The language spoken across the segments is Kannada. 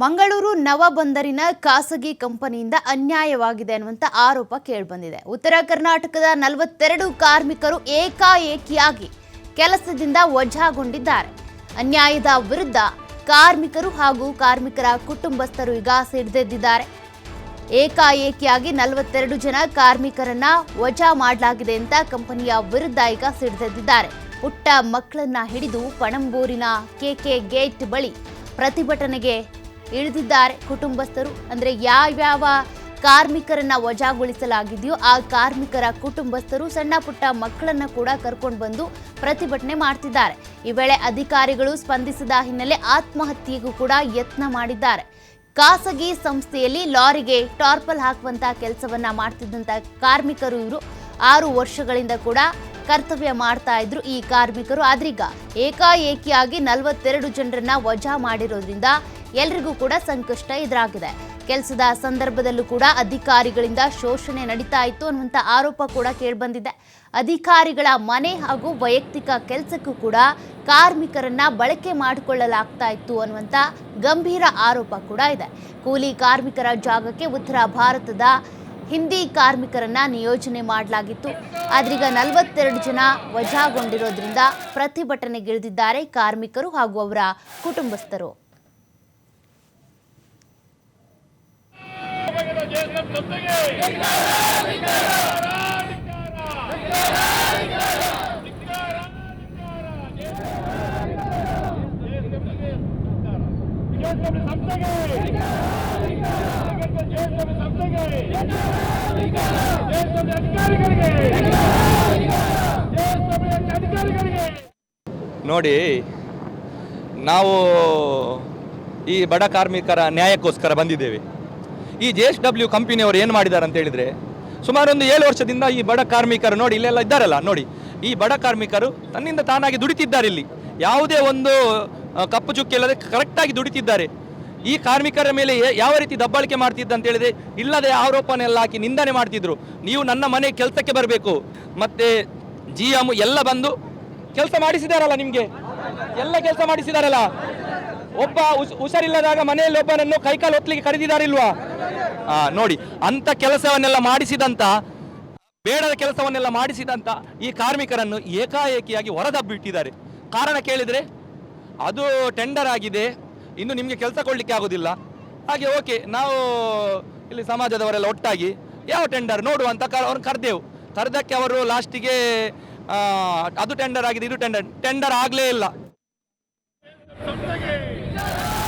ಮಂಗಳೂರು ನವಬಂದರಿನ ಖಾಸಗಿ ಕಂಪನಿಯಿಂದ ಅನ್ಯಾಯವಾಗಿದೆ ಅನ್ನುವಂಥ ಆರೋಪ ಕೇಳಿಬಂದಿದೆ. ಉತ್ತರ ಕರ್ನಾಟಕದ ನಲವತ್ತೆರಡು ಕಾರ್ಮಿಕರು ಏಕಾಏಕಿಯಾಗಿ ಕೆಲಸದಿಂದ ವಜಾಗೊಂಡಿದ್ದಾರೆ. ಅನ್ಯಾಯದ ವಿರುದ್ಧ ಕಾರ್ಮಿಕರು ಹಾಗೂ ಕಾರ್ಮಿಕರ ಕುಟುಂಬಸ್ಥರು ಈಗ ಸಿಡಿದೆದ್ದಿದ್ದಾರೆ. ಏಕಾಏಕಿಯಾಗಿ ನಲವತ್ತೆರಡು ಜನ ಕಾರ್ಮಿಕರನ್ನ ವಜಾ ಮಾಡಲಾಗಿದೆ ಅಂತ ಕಂಪನಿಯ ವಿರುದ್ಧ ಈಗ ಸಿಡಿದೆದ್ದಿದ್ದಾರೆ. ಪುಟ್ಟ ಮಕ್ಕಳನ್ನ ಹಿಡಿದು ಪಣಂಬೂರಿನ ಕೆಕೆ ಗೇಟ್ ಬಳಿ ಪ್ರತಿಭಟನೆಗೆ ಇಳಿದಿದ್ದಾರೆ. ಕುಟುಂಬಸ್ಥರು, ಅಂದರೆ ಯಾವ್ಯಾವ ಕಾರ್ಮಿಕರನ್ನ ವಜಾಗೊಳಿಸಲಾಗಿದೆಯೋ ಆ ಕಾರ್ಮಿಕರ ಕುಟುಂಬಸ್ಥರು ಸಣ್ಣ ಪುಟ್ಟ ಮಕ್ಕಳನ್ನ ಕೂಡ ಕರ್ಕೊಂಡು ಬಂದು ಪ್ರತಿಭಟನೆ ಮಾಡ್ತಿದ್ದಾರೆ. ಈ ವೇಳೆ ಅಧಿಕಾರಿಗಳು ಸ್ಪಂದಿಸಿದ ಹಿನ್ನೆಲೆ ಆತ್ಮಹತ್ಯೆಗೂ ಕೂಡ ಯತ್ನ ಮಾಡಿದ್ದಾರೆ. ಖಾಸಗಿ ಸಂಸ್ಥೆಯಲ್ಲಿ ಲಾರಿಗೆ ಟಾರ್ಪಲ್ ಹಾಕುವಂತ ಕೆಲಸವನ್ನ ಮಾಡ್ತಿದ್ದಂತ ಕಾರ್ಮಿಕರು ಇವರು. ಆರು ವರ್ಷಗಳಿಂದ ಕೂಡ ಕರ್ತವ್ಯ ಮಾಡ್ತಾ ಇದ್ರು ಈ ಕಾರ್ಮಿಕರು. ಆದ್ರೀಗ ಏಕಾಏಕಿಯಾಗಿ ನಲವತ್ತೆರಡು ಜನರನ್ನ ವಜಾ ಮಾಡಿರೋದ್ರಿಂದ ಎಲ್ರಿಗೂ ಕೂಡ ಸಂಕಷ್ಟ ಎದುರಾಗಿದೆ. ಕೆಲಸದ ಸಂದರ್ಭದಲ್ಲೂ ಕೂಡ ಅಧಿಕಾರಿಗಳಿಂದ ಶೋಷಣೆ ನಡೀತಾ ಇತ್ತು ಅನ್ನುವಂಥ ಆರೋಪ ಕೂಡ ಕೇಳಿಬಂದಿದೆ. ಅಧಿಕಾರಿಗಳ ಮನೆ ಹಾಗೂ ವೈಯಕ್ತಿಕ ಕೆಲಸಕ್ಕೂ ಕೂಡ ಕಾರ್ಮಿಕರನ್ನ ಬಳಕೆ ಮಾಡಿಕೊಳ್ಳಲಾಗ್ತಾ ಇತ್ತು ಅನ್ನುವಂಥ ಗಂಭೀರ ಆರೋಪ ಕೂಡ ಇದೆ. ಕೂಲಿ ಕಾರ್ಮಿಕರ ಜಾಗಕ್ಕೆ ಉತ್ತರ ಭಾರತದ ಹಿಂದಿ ಕಾರ್ಮಿಕರನ್ನ ನಿಯೋಜನೆ ಮಾಡಲಾಗಿತ್ತು. ಆದ್ರೀಗ ನಲವತ್ತೆರಡು ಜನ ವಜಾಗೊಂಡಿರೋದ್ರಿಂದ ಪ್ರತಿಭಟನೆಗಿಳಿದಿದ್ದಾರೆ ಕಾರ್ಮಿಕರು ಹಾಗೂ ಅವರ ಕುಟುಂಬಸ್ಥರು. ನೋಡಿ ನಾವು ಈ ಬಡ ಕಾರ್ಮಿಕರ ನ್ಯಾಯಕ್ಕೋಸ್ಕರ ಬಂದಿದ್ದೇವೆ. ಈ ಜೆ ಎಸ್ ಡಬ್ಲ್ಯೂ ಕಂಪನಿಯವರು ಏನು ಮಾಡಿದ್ದಾರೆ ಅಂತ ಹೇಳಿದರೆ ಸುಮಾರು ಒಂದು ಏಳು ವರ್ಷದಿಂದ ಈ ಬಡ ಕಾರ್ಮಿಕರು ನೋಡಿ ಇಲ್ಲೆಲ್ಲ ಇದ್ದಾರಲ್ಲ, ನೋಡಿ. ಈ ಬಡ ಕಾರ್ಮಿಕರು ತನ್ನಿಂದ ತಾನಾಗಿ ದುಡಿತಿದ್ದಾರೆ ಇಲ್ಲಿ. ಯಾವುದೇ ಒಂದು ಕಪ್ಪು ಚುಕ್ಕಿ ಇಲ್ಲದೆ ಕರೆಕ್ಟಾಗಿ ದುಡಿತಿದ್ದಾರೆ. ಈ ಕಾರ್ಮಿಕರ ಮೇಲೆ ಯಾವ ರೀತಿ ದಬ್ಬಾಳಿಕೆ ಮಾಡ್ತಿದ್ದ ಅಂತ ಹೇಳಿದ್ರೆ, ಇಲ್ಲದೆ ಆರೋಪನೆಲ್ಲ ಹಾಕಿ ನಿಂದನೆ ಮಾಡ್ತಿದ್ರು. ನೀವು ನನ್ನ ಮನೆ ಕೆಲಸಕ್ಕೆ ಬರಬೇಕು. ಮತ್ತೆ ಜಿ ಎಂ ಎಲ್ಲ ಬಂದು ಕೆಲಸ ಮಾಡಿಸಿದಾರಲ್ಲ ನಿಮಗೆ? ಎಲ್ಲ ಕೆಲಸ ಮಾಡಿಸಿದಾರಲ್ಲ? ಒಬ್ಬ ಹುಷ- ಹುಷಾರಿಲ್ಲದಾಗ ಮನೆಯಲ್ಲಿ ಒಬ್ಬನನ್ನು ಕೈಕಾಲು ಹೊತ್ತಲಿಕ್ಕೆ ಕರೆದಿದ್ದಾರಿಲ್ವಾ? ನೋಡಿ ಅಂತ ಕೆಲಸವನ್ನೆಲ್ಲ ಮಾಡಿಸಿದಂತ ಬೇಡದ ಕೆಲಸವನ್ನೆಲ್ಲ ಮಾಡಿಸಿದಂತ ಈ ಕಾರ್ಮಿಕರನ್ನು ಏಕಾಏಕಿಯಾಗಿ ಹೊರದಬ್ಬಿಟ್ಟಿದ್ದಾರೆ. ಕಾರಣ ಕೇಳಿದ್ರೆ, ಅದು ಟೆಂಡರ್ ಆಗಿದೆ, ಇನ್ನು ನಿಮಗೆ ಕೆಲಸ ಕೊಡ್ಲಿಕ್ಕೆ ಆಗೋದಿಲ್ಲ. ಹಾಗೆ ಓಕೆ, ನಾವು ಇಲ್ಲಿ ಸಮಾಜದವರೆಲ್ಲ ಒಟ್ಟಾಗಿ, ಯಾವ ಟೆಂಡರ್ ನೋಡುವ ಅಂತ ಅವ್ರನ್ನ ಕರೆದೆವು. ಕರೆದಕ್ಕೆ ಅವರು ಲಾಸ್ಟಿಗೆ ಅದು ಟೆಂಡರ್ ಆಗಿದೆ, ಇದು ಟೆಂಡರ್ ಟೆಂಡರ್ ಆಗಲೇ ಇಲ್ಲ. Hey!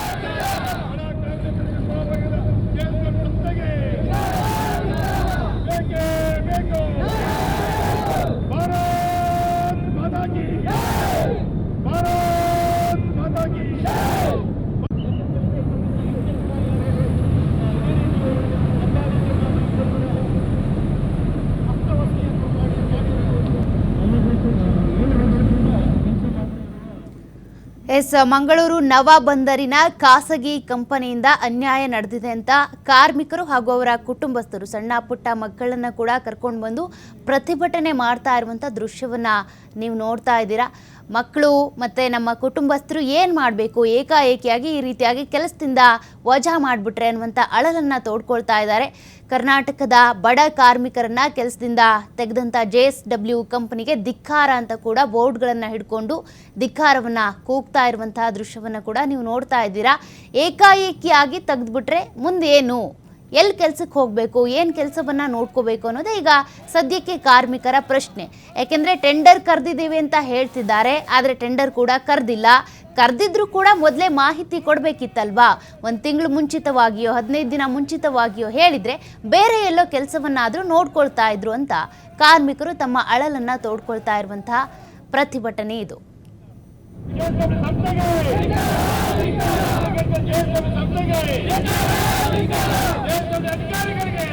ಎಸ್, ಮಂಗಳೂರು ನವಬಂದರಿನ ಖಾಸಗಿ ಕಂಪನಿಯಿಂದ ಅನ್ಯಾಯ ನಡೆದಿದೆ ಅಂತ ಕಾರ್ಮಿಕರು ಹಾಗೂ ಅವರ ಕುಟುಂಬಸ್ಥರು ಸಣ್ಣ ಪುಟ್ಟ ಮಕ್ಕಳನ್ನ ಕೂಡ ಕರ್ಕೊಂಡು ಬಂದು ಪ್ರತಿಭಟನೆ ಮಾಡ್ತಾ ಇರುವಂಥ ದೃಶ್ಯವನ್ನು ನೀವು ನೋಡ್ತಾ ಇದ್ದೀರಾ. ಮಕ್ಕಳು ಮತ್ತು ನಮ್ಮ ಕುಟುಂಬಸ್ಥರು ಏನು ಮಾಡಬೇಕು? ಏಕಾಏಕಿಯಾಗಿ ಈ ರೀತಿಯಾಗಿ ಕೆಲಸದಿಂದ ವಜಾ ಮಾಡಿಬಿಟ್ರೆ ಅನ್ನುವಂಥ ಅಳಲನ್ನು ತೋಡ್ಕೊಳ್ತಾ ಇದ್ದಾರೆ. ಕರ್ನಾಟಕದ ಬಡ ಕಾರ್ಮಿಕರನ್ನ ಕೆಲಸದಿಂದ ತೆಗೆದಂಥ ಜೆ ಎಸ್ ಡಬ್ಲ್ಯೂ ಕಂಪನಿಗೆ ಧಿಕ್ಕಾರ ಅಂತ ಕೂಡ ಬೋರ್ಡ್ಗಳನ್ನು ಹಿಡ್ಕೊಂಡು ಧಿಕ್ಕಾರವನ್ನು ಕೂಗ್ತಾ ಇರುವಂತಹ ದೃಶ್ಯವನ್ನು ಕೂಡ ನೀವು ನೋಡ್ತಾ ಇದ್ದೀರಾ. ಏಕಾಏಕಿಯಾಗಿ ತೆಗೆದ್ಬಿಟ್ರೆ ಮುಂದೇನು? ಎಲ್ಲಿ ಕೆಲಸಕ್ಕೆ ಹೋಗಬೇಕು, ಏನು ಕೆಲಸವನ್ನು ನೋಡ್ಕೋಬೇಕು ಅನ್ನೋದೇ ಈಗ ಸದ್ಯಕ್ಕೆ ಕಾರ್ಮಿಕರ ಪ್ರಶ್ನೆ. ಯಾಕೆಂದರೆ ಟೆಂಡರ್ ಕರೆದಿದ್ದೀವಿ ಅಂತ ಹೇಳ್ತಿದ್ದಾರೆ, ಆದರೆ ಟೆಂಡರ್ ಕೂಡ ಕರೆದಿಲ್ಲ. ಕರೆದಿದ್ರು ಕೂಡ ಮೊದಲೇ ಮಾಹಿತಿ ಕೊಡಬೇಕಿತ್ತಲ್ವಾ? ಒಂದು ತಿಂಗಳು ಮುಂಚಿತವಾಗಿಯೋ, ಹದಿನೈದು ದಿನ ಮುಂಚಿತವಾಗಿಯೋ ಹೇಳಿದರೆ ಬೇರೆ ಎಲ್ಲೋ ಕೆಲಸವನ್ನಾದರೂ ನೋಡ್ಕೊಳ್ತಾ ಇದ್ರು ಅಂತ ಕಾರ್ಮಿಕರು ತಮ್ಮ ಅಳಲನ್ನು ತೋಡ್ಕೊಳ್ತಾ ಇರುವಂತಹ ಪ್ರತಿಭಟನೆ ಇದು. ಜ್ಯೇಷ್ಠ ಸಂಸ್ಥೆಗೆ ಜ್ಯೇಷ್ಠ ಅಧಿಕಾರಿಗಳಿಗೆ